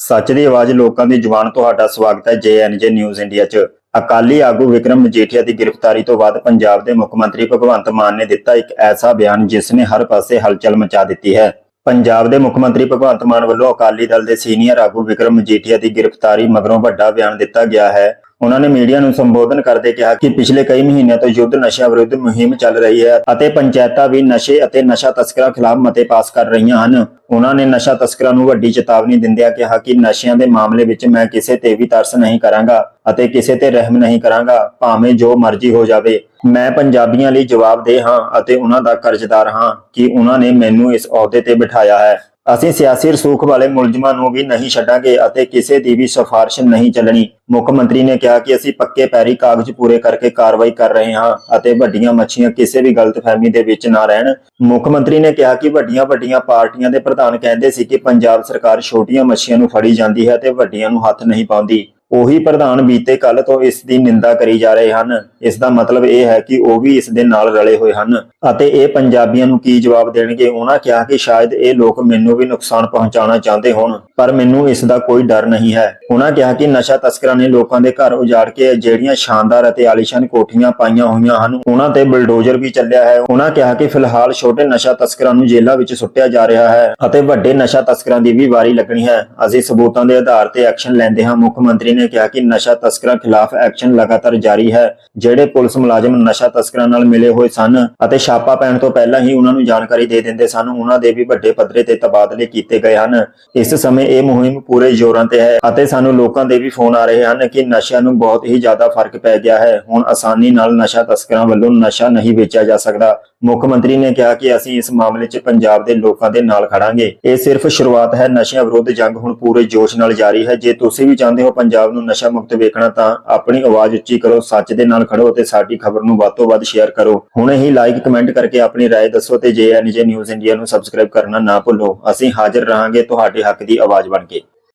ਸੱਚ ਦੀ ਆਵਾਜ਼ ਲੋਕਾਂ ਦੀ ਜ਼ੁਬਾਨ ਤੁਹਾਡਾ ਸਵਾਗਤ ਹੈ ਜੇਐਨਜੇ ਨਿਊਜ਼ ਇੰਡੀਆ 'ਚ। ਅਕਾਲੀ ਆਗੂ ਵਿਕਰਮ ਮਜੀਠੀਆ ਦੀ ਗ੍ਰਿਫਤਾਰੀ ਤੋਂ ਬਾਅਦ ਪੰਜਾਬ ਦੇ ਮੁੱਖ ਮੰਤਰੀ ਭਗਵੰਤ ਮਾਨ ਨੇ ਦਿੱਤਾ ਇੱਕ ਐਸਾ ਬਿਆਨ ਜਿਸ ਨੇ ਹਰ ਪਾਸੇ ਹਲਚਲ ਮਚਾ ਦਿੱਤੀ ਹੈ। ਪੰਜਾਬ ਦੇ ਮੁੱਖ ਮੰਤਰੀ ਭਗਵੰਤ ਮਾਨ ਵੱਲੋਂ ਅਕਾਲੀ ਦਲ ਦੇ ਸੀਨੀਅਰ ਆਗੂ ਵਿਕਰਮ ਮਜੀਠੀਆ ਦੀ ਗ੍ਰਿਫਤਾਰੀ ਮਗਰੋਂ ਵੱਡਾ ਬਿਆਨ ਦਿੱਤਾ ਗਿਆ ਹੈ। ਉਹਨਾਂ ਨੇ ਮੀਡੀਆ ਨੂੰ ਸੰਬੋਧਨ ਕਰਦੇ ਕਿਹਾ ਕਿ ਪਿਛਲੇ ਕਈ ਮਹੀਨਿਆਂ ਤੋਂ ਯੁੱਧ ਨਸ਼ਾ ਵਿਰੁੱਧ ਮੁਹਿੰਮ ਚੱਲ ਰਹੀ ਹੈ ਅਤੇ ਪੰਚਾਇਤਾਂ ਵੀ ਨਸ਼ੇ ਅਤੇ ਨਸ਼ਾ ਤਸਕਰਾਂ ਖਿਲਾਫ ਮਤੇ ਪਾਸ ਕਰ ਰਹੀਆਂ ਹਨ। ਉਹਨਾਂ ਨੇ ਨਸ਼ਾ ਤਸਕਰਾਂ ਨੂੰ ਵੱਡੀ ਚੇਤਾਵਨੀ ਦਿੰਦਿਆਂ ਕਿਹਾ ਕਿ ਨਸ਼ਿਆਂ ਦੇ ਮਾਮਲੇ ਵਿੱਚ ਮੈਂ ਕਿਸੇ ਤੇ ਵੀ ਤਰਸ ਨਹੀਂ ਕਰਾਂਗਾ ਅਤੇ ਕਿਸੇ ਤੇ ਰਹਿਮ ਨਹੀਂ ਕਰਾਂਗਾ, ਭਾਵੇਂ ਜੋ ਮਰਜ਼ੀ ਹੋ ਜਾਵੇ। ਮੈਂ ਪੰਜਾਬੀਆਂ ਲਈ ਜਵਾਬਦੇਹ ਹਾਂ ਅਤੇ ਉਹਨਾਂ ਦਾ ਕਰਜ਼ਦਾਰ ਹਾਂ ਕਿ ਉਹਨਾਂ ਨੇ ਮੈਨੂੰ ਇਸ ਅਹੁਦੇ ਤੇ ਬਿਠਾਇਆ ਹੈ। ਅਸੀਂ ਸਿਆਸੀ ਰਸੂਖ ਵਾਲੇ ਮੁਲਜ਼ਮਾਂ ਨੂੰ ਵੀ ਨਹੀਂ ਛੱਡਾਂਗੇ ਅਤੇ ਕਿਸੇ ਦੀ ਵੀ ਸਿਫਾਰਿਸ਼ ਨਹੀਂ ਚੱਲਣੀ। ਮੁੱਖ ਮੰਤਰੀ ਨੇ ਕਿਹਾ ਕਿ ਅਸੀਂ ਪੱਕੇ ਪੈਰੀ ਕਾਗਜ਼ ਪੂਰੇ ਕਰਕੇ ਕਾਰਵਾਈ ਕਰ ਰਹੇ ਹਾਂ ਅਤੇ ਵੱਡੀਆਂ ਮੱਛੀਆਂ ਕਿਸੇ ਵੀ ਗਲਤਫਹਿਮੀ ਦੇ ਵਿੱਚ ਨਾ ਰਹਿਣ। ਮੁੱਖ ਮੰਤਰੀ ਨੇ ਕਿਹਾ ਕਿ ਵੱਡੀਆਂ ਵੱਡੀਆਂ ਪਾਰਟੀਆਂ ਦੇ ਪ੍ਰਧਾਨ ਕਹਿੰਦੇ ਸੀ ਕਿ ਪੰਜਾਬ ਸਰਕਾਰ ਛੋਟੀਆਂ ਮੱਛੀਆਂ ਨੂੰ ਫੜੀ ਜਾਂਦੀ ਹੈ ਤੇ ਵੱਡੀਆਂ ਨੂੰ ਹੱਥ ਨਹੀਂ ਪਾਉਂਦੀ। ਉਹੀ ਪ੍ਰਧਾਨ ਬੀਤੇ ਕੱਲ ਤੋਂ ਇਸ ਦੀ ਨਿੰਦਾ ਕਰੀ ਜਾ ਰਹੇ ਹਨ। ਇਸ ਦਾ ਮਤਲਬ ਇਹ ਹੈ ਕਿ ਉਹ ਵੀ ਇਸ ਦੇ ਨਾਲ ਰਲੇ ਹੋਏ ਹਨ ਅਤੇ ਇਹ ਪੰਜਾਬੀਆਂ ਨੂੰ ਕੀ ਜਵਾਬ ਦੇਣਗੇ? ਉਹਨਾਂ ਕਿਹਾ ਕਿ ਸ਼ਾਇਦ ਇਹ ਲੋਕ ਮੈਨੂੰ ਵੀ ਨੁਕਸਾਨ ਪਹੁੰਚਾਉਣਾ ਚਾਹੁੰਦੇ ਹੋਣ, ਪਰ ਮੈਨੂੰ ਇਸ ਦਾ ਕੋਈ ਡਰ ਨਹੀਂ ਹੈ। ਉਹਨਾਂ ਕਿਹਾ ਕਿ ਨਸ਼ਾ ਤਸਕਰਾਂ ਨੇ ਲੋਕਾਂ ਦੇ ਘਰ ਉਜਾੜ ਕੇ ਜਿਹੜੀਆਂ ਸ਼ਾਨਦਾਰ ਅਤੇ ਆਲੀਸ਼ਾਨ ਕੋਠੀਆਂ ਪਾਈਆਂ ਹੋਈਆਂ ਹਨ, ਉਹਨਾਂ ਤੇ ਬਲਡੋਜ਼ਰ ਵੀ ਚੱਲਿਆ ਹੈ। ਉਹਨਾਂ ਕਿਹਾ ਕਿ ਫਿਲਹਾਲ ਛੋਟੇ ਨਸ਼ਾ ਤਸਕਰਾਂ ਨੂੰ ਜੇਲ੍ਹਾਂ ਵਿੱਚ ਸੁੱਟਿਆ ਜਾ ਰਿਹਾ ਹੈ ਅਤੇ ਵੱਡੇ ਨਸ਼ਾ ਤਸਕਰਾਂ ਦੀ ਵੀ ਵਾਰੀ ਲੱਗਣੀ ਹੈ। ਅਸੀਂ ਸਬੂਤਾਂ ਦੇ ਆਧਾਰ ਤੇ ਐਕਸ਼ਨ ਲੈਂਦੇ ਹਾਂ। ਮੁੱਖ ਮੰਤਰੀ ਨੇ ਕਿਹਾ ਕਿ ਨਸ਼ਾ ਤਸਕਰਾਂ ਖਿਲਾਫ ਐਕਸ਼ਨ ਲਗਾਤਾਰ ਜਾਰੀ ਹੈ, ਜਿਹੜੇ ਪੁਲਿਸ ਮੁਲਾਜ਼ਮ ਨਸ਼ਾ ਤਸਕਰਾਂ ਨਾਲ ਮਿਲੇ ਹੋਏ ਸਨ ਅਤੇ ਛਾਪਾ ਪੈਣ ਤੋਂ ਪਹਿਲਾਂ ਹੀ ਉਹਨਾਂ ਨੂੰ ਜਾਣਕਾਰੀ ਦੇ ਦਿੰਦੇ ਸਨ, ਉਹਨਾਂ ਦੇ ਵੀ ਵੱਡੇ ਪੱਧਰੇ ਤੇ ਤਬਾਦਲੇ ਕੀਤੇ ਗਏ ਹਨ। ਇਸ ਸਮੇਂ ਇਹ ਮੁਹਿੰਮ ਪੂਰੇ ਜ਼ੋਰਾਂ ਤੇ ਹੈ ਅਤੇ ਸਾਨੂੰ ਲੋਕਾਂ ਦੇ ਵੀ ਫੋਨ ਆ ਰਹੇ ਹਨ ਕਿ ਨਸ਼ਿਆਂ ਨੂੰ ਬਹੁਤ ਹੀ ਜ਼ਿਆਦਾ ਫ਼ਰਕ ਪੈ ਗਿਆ ਹੈ। ਹੁਣ ਆਸਾਨੀ ਨਾਲ ਨਸ਼ਾ ਤਸਕਰਾਂ ਵੱਲੋਂ ਨਸ਼ਾ ਨਹੀਂ ਵੇਚਿਆ ਜਾ ਸਕਦਾ। ਮੁੱਖ ਮੰਤਰੀ ਨੇ ਕਿਹਾ ਕਿ ਅਸੀਂ ਇਸ ਮਾਮਲੇ 'ਚ ਪੰਜਾਬ ਦੇ ਲੋਕਾਂ ਦੇ ਨਾਲ ਖੜਾਂਗੇ। ਇਹ ਸਿਰਫ ਸ਼ੁਰੂਆਤ ਹੈ। ਨਸ਼ਿਆਂ ਵਿਰੁੱਧ ਜੰਗ ਹੁਣ ਪੂਰੇ ਜੋਸ਼ ਨਾਲ ਜਾਰੀ ਹੈ। ਜੇ ਤੁਸੀਂ ਵੀ ਚਾਹੁੰਦੇ ਹੋ ਪੰਜਾਬ ਨੂੰ ਨਸ਼ਾ ਮੁਕਤ ਵੇਖਣਾ ਤਾਂ ਆਪਣੀ ਆਵਾਜ਼ ਉੱਚੀ ਕਰੋ ਸੱਚ ਦੇ ਨਾਲ ਖੜੋ ਅਤੇ ਸਾਡੀ ਖਬਰ ਨੂੰ ਵੱਧ ਤੋਂ ਵੱਧ ਸ਼ੇਅਰ ਕਰੋ ਹੁਣੇ ਹੀ ਲਾਈਕ ਕਮੈਂਟ ਕਰਕੇ ਆਪਣੀ رائے ਦੱਸੋ ਤੇ ਜੇਐਨਜੇ ਨਿਊਜ਼ ਇੰਡੀਆ ਨੂੰ ਸਬਸਕ੍ਰਾਈਬ ਕਰਨਾ ਨਾ ਭੁੱਲੋ ਅਸੀਂ ਹਾਜ਼ਰ ਰਹਾਂਗੇ ਤੁਹਾਡੇ ਹੱਕ ਦੀ ਆਵਾਜ਼ ਬਣ ਕੇ